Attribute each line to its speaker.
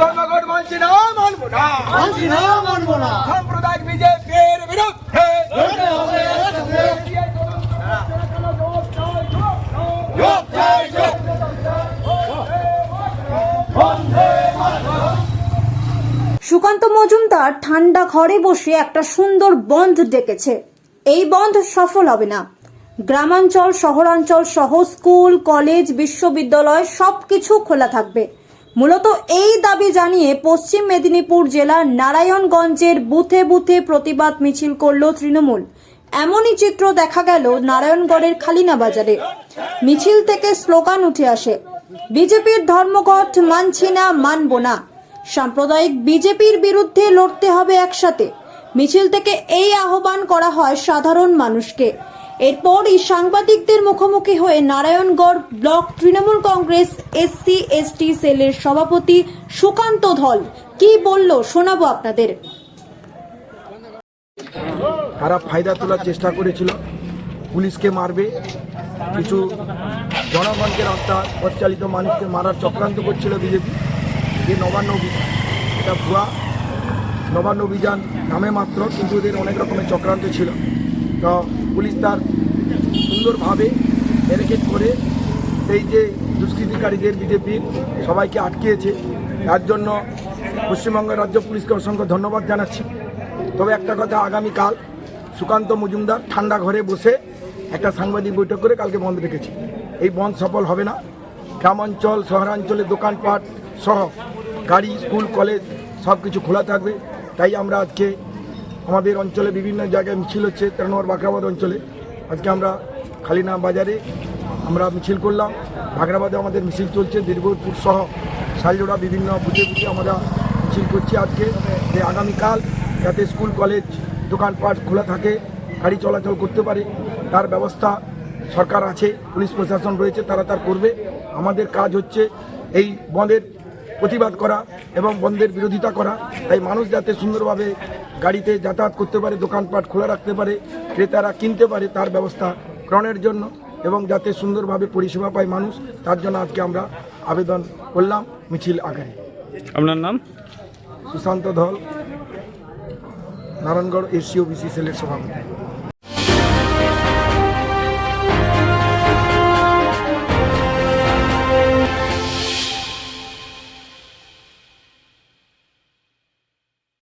Speaker 1: ধর্মঘট মানছি না মানবো না।
Speaker 2: মানছি না মানবো না।
Speaker 1: সাম্প্রদায়িক বিজেপির বিরুদ্ধে।
Speaker 3: সুকান্ত মজুমদার ঠান্ডা ঘরে বসে একটা সুন্দর বন্ধ ডেকেছে। এই বন্ধ সফল হবে না। গ্রামাঞ্চল শহরাঞ্চল সহ স্কুল কলেজ বিশ্ববিদ্যালয় সবকিছু খোলা থাকবে। মূলত এই দাবি জানিয়ে পশ্চিম মেদিনীপুর জেলার নারায়ণগঞ্জের বুথে বুথে প্রতিবাদ মিছিল করল তৃণমূল। এমনই চিত্র দেখা গেল নারায়ণগড়ের খালিনা বাজারে। মিছিল থেকে স্লোগান উঠে আসে, বিজেপির ধর্মঘট মানছি না, মানব না। সাম্প্রদায়িক বিজেপির বিরুদ্ধে লড়তে হবে একসাথে। মিছিল থেকে এই আহ্বান করা হয় সাধারণ মানুষকে। এরপরই সাংবাদিকদের মুখোমুখি হয়ে Narayangarh block Trinamool Congress SC ST সেলের সভাপতি সুকান্ত ধল। কি বলল, শোনাবো আপনাদের।
Speaker 4: তারা ফায়দা তোলার চেষ্টা করেছিল। পুলিশকে মারবে। কিছু জনগণকে রাস্তা পরিচালিত মানুষকে মারার চক্রান্ত করছিল বিজেপি। যে নবান্ন অভিযান, এটা ভুয়া। নবান্ন অভিযান নামে মাত্র, কিন্তু এদের অনেক রকমের চক্রান্ত ছিল। পুলিশ তার সুন্দরভাবে ব্যারিকেড করে সেই যে দুষ্কৃতিকারীদের বিজেপির সবাইকে আটকিয়েছে তার জন্য পশ্চিমবঙ্গের রাজ্য পুলিশকে অসংখ্য ধন্যবাদ জানাচ্ছি। তবে একটা কথা, আগামীকাল সুকান্ত মজুমদার ঠান্ডা ঘরে বসে একটা সাংবাদিক বৈঠক করে কালকে বন্ধ রেখেছি। এই বন্ধ সফল হবে না। গ্রামাঞ্চল, শহরাঞ্চলে দোকানপাট সহ গাড়ি, স্কুল, কলেজ সব কিছু খোলা থাকবে। তাই আমরা আজকে আমাদের অঞ্চলে বিভিন্ন জায়গায় মিছিল হচ্ছে তেরো নম্বর বাখরাবাদ অঞ্চলে। আজকে আমরা খালিনা বাজারে আমরা মিছিল করলাম। বাগরাবাদে আমাদের মিছিল চলছে, দীর্ঘপুর সহ শালজোড়া বিভিন্ন বুঝে বুঝে আমরা মিছিল করছি আজকে। যে আগামীকাল যাতে স্কুল, কলেজ, দোকানপাট খোলা থাকে, গাড়ি চলাচল করতে পারে, তার ব্যবস্থা সরকার আছে, পুলিশ প্রশাসন রয়েছে, তারা তার করবে। আমাদের কাজ হচ্ছে এই বন্ধের প্রতিবাদ করা এবং বন্ধের বিরোধিতা করা। তাই মানুষ যাতে সুন্দরভাবে গাড়িতে যাতায়াত করতে পারে দোকানপাট খোলা রাখতে পারে ক্রেতারা কিনতে পারে তার ব্যবস্থা গ্রহণের জন্য এবং যাতে সুন্দরভাবে পরিষেবা পায় মানুষ তার জন্য আজকে আমরা আবেদন করলাম মিছিল আকারে।
Speaker 5: আপনার নাম?
Speaker 4: সুশান্ত ধল নারায়ণগড় এসিও বিসি সেলের সভাপতি।